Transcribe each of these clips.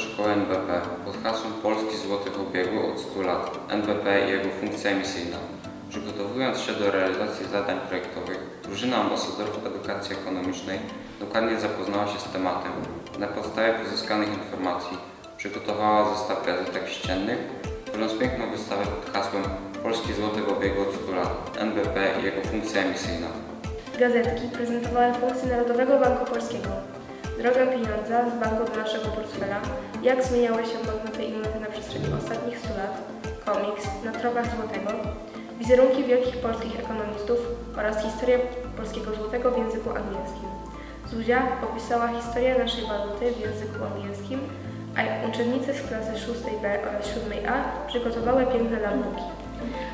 Złote Szkoły NBP pod hasłem Polski Złoty w obiegu od 100 lat NBP i jego funkcja misyjna. Przygotowując się do realizacji zadań projektowych, drużyna ambasadorów edukacji ekonomicznej dokładnie zapoznała się z tematem. Na podstawie pozyskanych informacji przygotowała zestaw gazetek ściennych, tworząc piękną wystawę pod hasłem Polski Złoty obiegu od 100 lat NBP i jego funkcja misyjna. Gazetki prezentowały funkcję Narodowego Banku Polskiego, drogę pieniądza z banku do naszego portfela, jak zmieniały się banknoty i monety na przestrzeni ostatnich 100 lat, komiks na tropach złotego, wizerunki wielkich polskich ekonomistów oraz historia polskiego złotego w języku angielskim. Zuzia opisała historię naszej waluty w języku angielskim, a uczennice z klasy 6B oraz 7A przygotowały piękne lampuki.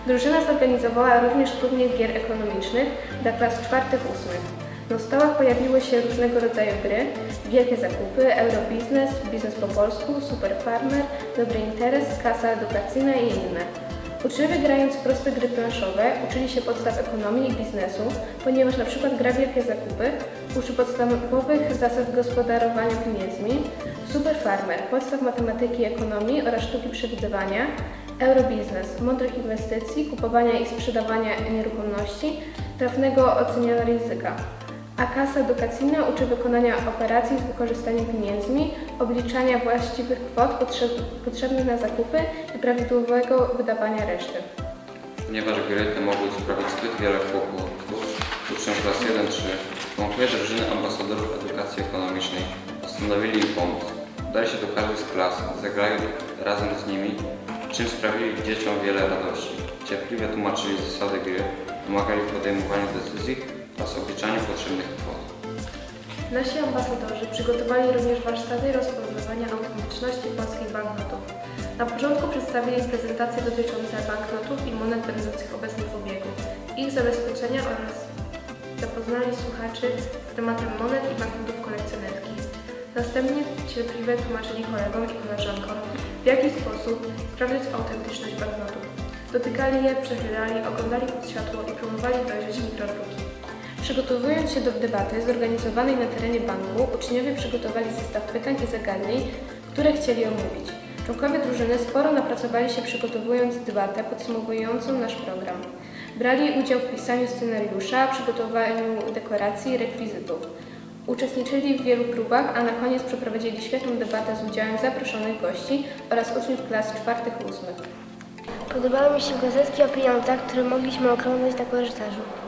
Drużyna zorganizowała również turniej gier ekonomicznych dla klas czwartych, ósmych. Na stołach pojawiły się różnego rodzaju gry, wielkie zakupy, eurobiznes, biznes po polsku, super farmer, dobry interes, kasa edukacyjna i inne. Uczniowie grając w proste gry planszowe uczyli się podstaw ekonomii i biznesu, ponieważ na przykład gra Wielkie Zakupy uczy podstawowych zasad gospodarowania pieniędzmi, Super Farmer podstaw matematyki i ekonomii oraz sztuki przewidywania, Eurobiznes mądrych inwestycji, kupowania i sprzedawania nieruchomości, trafnego oceniania ryzyka. A kasa edukacyjna uczy wykonania operacji z wykorzystaniem pieniędzmi, obliczania właściwych kwot potrzeb- potrzebnych na zakupy i prawidłowego wydawania reszty. Ponieważ gry te mogły sprawić zbyt wiele kłopotów, uczniom klas 1-3 członkowie drużyny ambasadorów edukacji ekonomicznej postanowili im pomóc. Udali się do każdej z klas, zagrali razem z nimi, czym sprawili dzieciom wiele radości. Cierpliwie tłumaczyli zasady gry, pomagali w podejmowaniu decyzji oraz obliczaniu potrzebnych kwot. Nasi ambasadorzy przygotowali również warsztaty rozpoznawania autentyczności polskich banknotów. Na początku przedstawili prezentacje dotyczące banknotów i monet będących obecnie w obiegu, ich zabezpieczenia oraz zapoznali słuchaczy z tematem monet i banknotów kolekcjonerskich. Następnie cierpliwie tłumaczyli kolegom i koleżankom, w jaki sposób sprawdzić autentyczność banknotów. Dotykali je, przechylali, oglądali pod światło i próbowali dojrzeć mikrodruki. Przygotowując się do debaty zorganizowanej na terenie banku, uczniowie przygotowali zestaw pytań i zagadnień, które chcieli omówić. Członkowie drużyny sporo napracowali się przygotowując debatę podsumowującą nasz program. Brali udział w pisaniu scenariusza, przygotowaniu dekoracji i rekwizytów. Uczestniczyli w wielu próbach, a na koniec przeprowadzili świetną debatę z udziałem zaproszonych gości oraz uczniów klas czwartych ósmych. Podobały mi się gazetki o pieniądzach, które mogliśmy oglądać na korytarzu.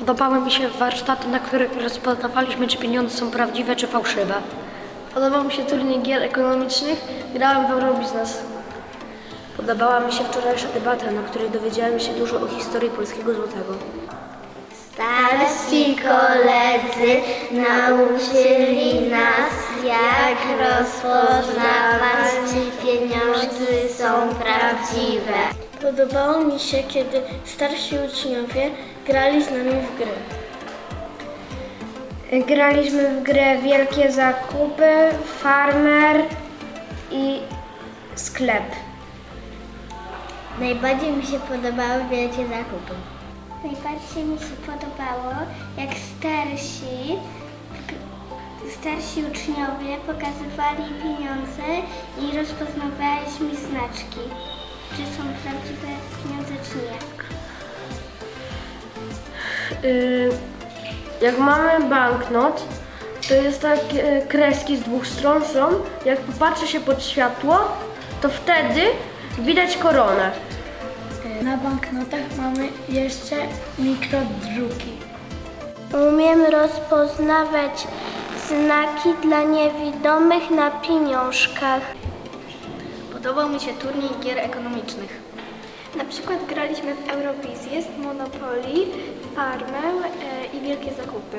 Podobały mi się warsztaty, na których rozpoznawaliśmy, czy pieniądze są prawdziwe, czy fałszywe. Podobał mi się turniej gier ekonomicznych, grałem w Eurobiznes. Podobała mi się wczorajsza debata, na której dowiedziałem się dużo o historii polskiego złotego. Starsi koledzy nauczyli nas, jak rozpoznawać, czy pieniądze są prawdziwe. Podobało mi się, kiedy starsi uczniowie grali z nami w gry. Graliśmy w grę Wielkie Zakupy, Farmer i Sklep. Najbardziej mi się podobały wielkie zakupy. Najbardziej mi się podobało, jak starsi, starsi uczniowie pokazywali pieniądze i rozpoznawaliśmy znaczki, czy są prawdziwe pieniądze, czy nie. Y, Jak mamy banknot, to jest takie kreski z dwóch stron są. Jak popatrzy się pod światło, to wtedy widać koronę. Na banknotach mamy jeszcze mikrodruki. Umiem rozpoznawać znaki dla niewidomych na pieniążkach. Podobał mi się turniej gier ekonomicznych. Na przykład graliśmy w Eurobiznes, Monopoly, Farmę e, i Wielkie Zakupy.